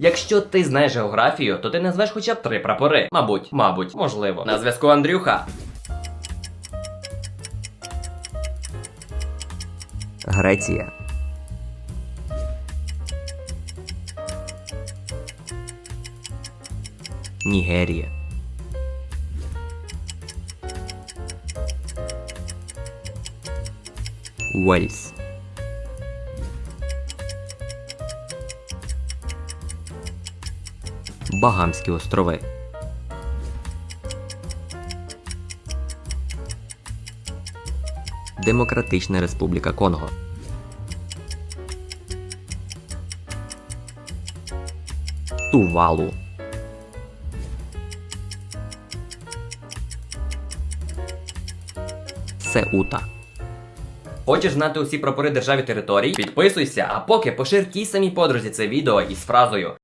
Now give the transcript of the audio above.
Якщо ти знаєш географію, то ти назвеш хоча б три прапори. Мабуть, мабуть, можливо. На зв'язку Андрюха. Греція. Нігерія. Уельс. Багамські острови. Демократична Республіка Конго. Тувалу. Сеута. Хочеш знати усі прапори держав і територій? Підписуйся, а поки пошир тій самій подрузі це відео із фразою